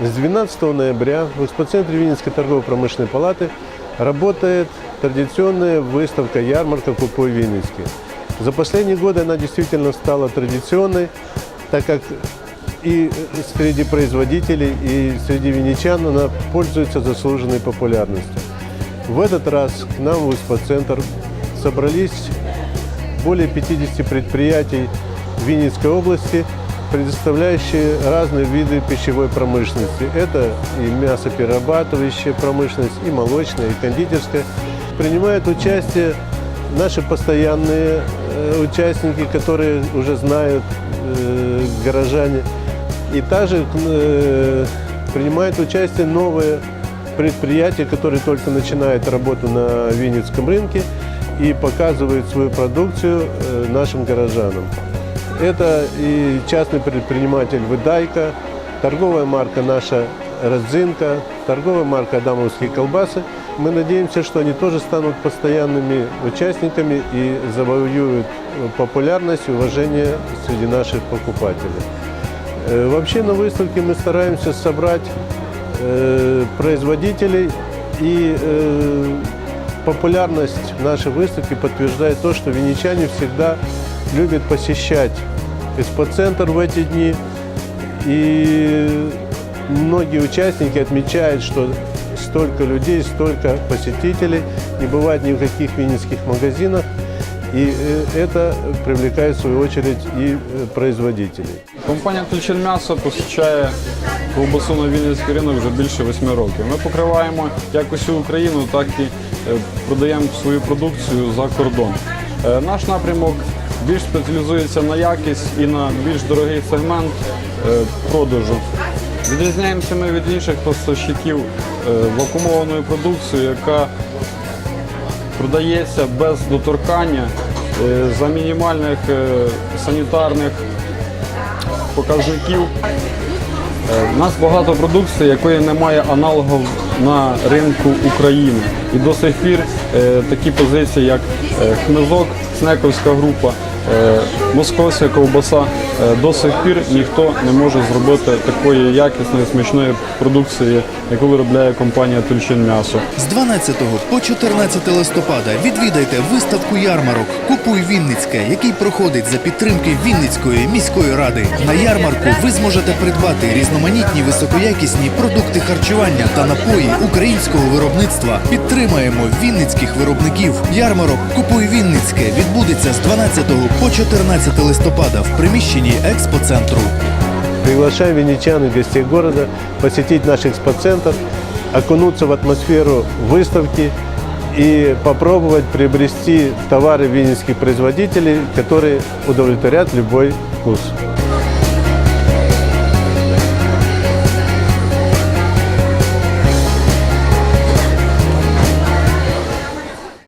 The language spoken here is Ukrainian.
С 12 ноября в экспоцентре Винницкой торгово-промышленной палаты работает традиционная выставка ярмарка «Купой Винницкий». За последние годы она действительно стала традиционной, так как и среди производителей, и среди винничан она пользуется заслуженной популярностью. В этот раз к нам в экспоцентр собрались более 50 предприятий Винницкой области, предоставляющие разные виды пищевой промышленности. Это и мясоперерабатывающая промышленность, и молочная, и кондитерская. Принимают участие наши постоянные э, участники, которые уже знают э, горожане. И также э, принимают участие новые предприятия, которые только начинают работу на Винницком рынке и показывают свою продукцию э, нашим горожанам. Это и частный предприниматель «Выдайка», торговая марка наша «Родзинка», торговая марка «Адамовские колбасы». Мы надеемся, что они тоже станут постоянными участниками и завоюют популярность и уважение среди наших покупателей. Э, Вообще на выставке мы стараемся собрать э, производителей и э, популярность нашей выставки подтверждает то, что винничане всегда любят посещать экспоцентр в эти дни. И многие участники отмечают, что столько людей, столько посетителей не бывает ни в каких винницких магазинах. И э, это привлекает в свою очередь и э, производителей. Компанія Тульчинм'ясо посічає ковбасу на Вінницький ринок вже більше восьми років. Ми покриваємо як усю Україну, так і е, продаємо свою продукцію за кордон. Е, Наш напрямок більш спеціалізується на якість і на більш дорогий сегмент е, продажу. Відрізняємося ми від інших поставщиків е, вакуумованою продукцією, яка продається без доторкання е, за мінімальних санітарних показників. У нас багато продукції, якої немає аналогів на ринку України. І до сих пір такі позиції, як хмизок, снековська група, 呃 московська ковбаса, е, до сих пір ніхто не може зробити такої якісної смачної продукції, яку виробляє компанія Тульчин М'ясо. З 12 по 14 листопада відвідайте виставку ярмарок Купуй Вінницьке, який проходить за підтримки Вінницької міської ради. На ярмарку ви зможете придбати різноманітні високоякісні продукти харчування та напої українського виробництва. Підтримаємо вінницьких виробників. Ярмарок Купуй Вінницьке відбудеться з 12 по 14 листопада в приміщенні експоцентру. Приглашаем винничан и гостей города посетить наш экспоцентр, окунуться в атмосферу выставки и попробовать приобрести товары винницких производителей, которые удовлетворят любой вкус.